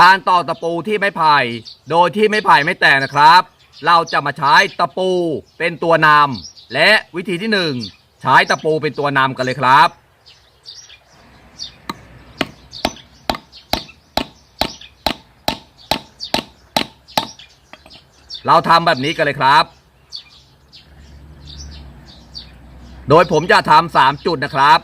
การต่อตะปูที่ไม้ไผ่ โดยที่ไม้ไผ่ไม่แตกนะครับ เราจะมาใช้ตะปูเป็นตัวนำและวิธีที่หนึ่งใช้ตะปูเป็นตัวนำกันเลยครับเราทำแบบนี้กันเลยครับ โดยผมจะทำสามจุดนะครับ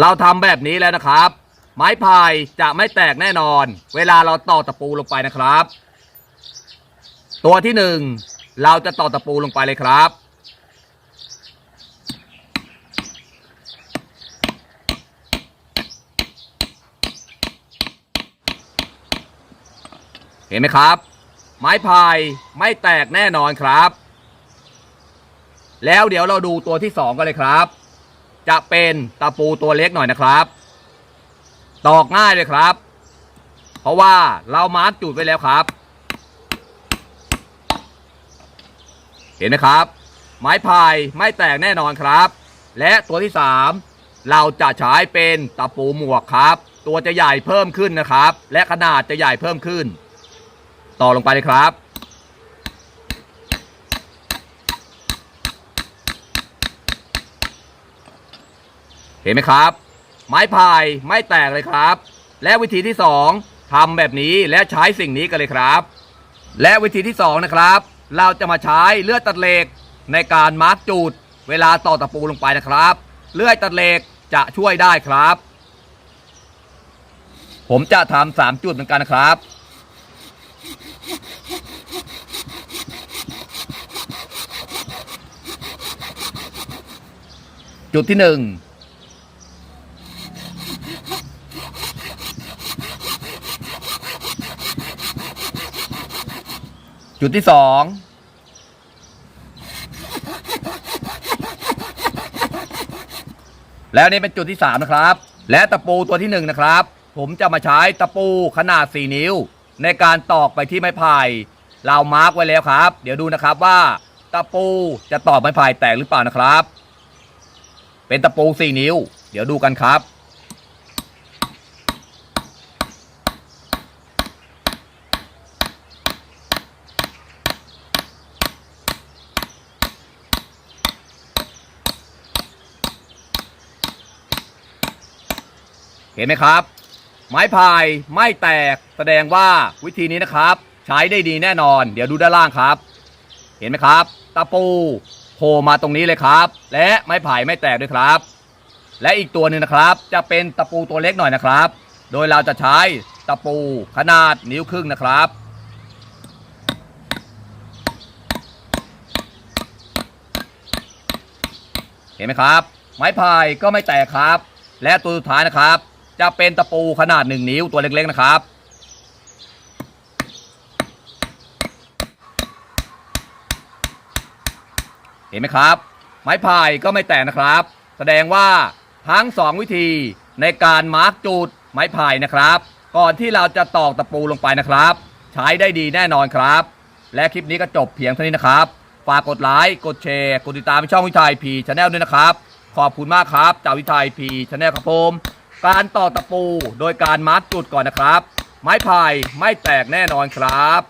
เราทำแบบนี้แล้วนะครับ ไม้พายจะไม่แตกแน่นอน เวลาเราตอกตะปูลงไปนะครับ ตัวที่หนึ่งเราจะตอกตะปูลงไปเลยครับ เห็นไหมครับ ไม้พายไม่แตกแน่นอนครับ แล้วเดี๋ยวเราดูตัวที่สองกันเลยครับ จะเป็นตะปูตัวเล็กหน่อยนะครับ ตอกง่ายเลยครับ เพราะว่าเรามาร์กจุดไว้แล้วครับ เห็นไหมครับ ไม้พายไม่แตกแน่นอนครับ และตัวที่สามเราจะใช้เป็นตะปูหมวกครับ ตัวจะใหญ่เพิ่มขึ้นนะครับ และขนาดจะใหญ่เพิ่มขึ้น ต่อลงไปเลยครับ เห็นไหมครับ ไม้พายไม่แตกเลยครับ และวิธีที่ 2 ทำแบบนี้และใช้สิ่งนี้กันเลยครับ และวิธีที่ 2 นะครับ เราจะมาใช้เลือดตัดเหล็กในการมาร์กจูด เวลาต่อตะปูลงไปนะครับ เลือดตัดเหล็กจะช่วยได้ครับ ผมจะทำสามจุดเหมือนกันนะครับจุดที่หนึ่ง จุดที่สองแล้วนี่เป็นจุดที่สามนะครับ และตะปูตัวที่หนึ่งนะครับ ผมจะมาใช้ตะปูขนาด4นิ้ว ในการตอกไปที่ไม้ไผ่เรามาร์กไว้แล้วครับ เดี๋ยวดูนะครับว่าตะปูจะตอกไม้ไผ่แตกหรือเปล่านะครับ เป็นตะปู4นิ้ว เดี๋ยวดูกันครับ เห็นไหมครับ ไม้พายไม่แตกแสดงว่าวิธีนี้นะครับ ใช้ได้ดีแน่นอน เดี๋ยวดูด้านล่างครับ เห็นไหมครับ ตะปูโผล่มาตรงนี้เลยครับ และไม้พายไม่แตกด้วยครับ และอีกตัวหนึ่งนะครับ จะเป็นตะปูตัวเล็กหน่อยนะครับ โดยเราจะใช้ตะปูขนาดนิ้วครึ่งนะครับเห็นไหมครับ ไม้พายก็ไม่แตกครับ และตัวสุดท้ายนะครับ จะเป็นตะปูขนาดหนึ่งนิ้วตัวเล็กๆนะครับ เห็นไหมครับ ไม้พายก็ไม่แตกนะครับ แสดงว่าทั้งสองวิธีในการมาร์กจุดไม้พายนะครับ ก่อนที่เราจะตอกตะปูลงไปนะครับ ใช้ได้ดีแน่นอนครับ และคลิปนี้ก็จบเพียงเท่านี้นะครับฝากกดไลค์กดแชร์ กดติดตามช่องวิทัยพีชาแนลด้วยนะครับ ขอบคุณมากครับจากวิทัยพีชาแนลครับผม การต่อตะปูโดยการมัดจุดก่อนนะครับ ไม้พายไม่แตกแน่นอนครับ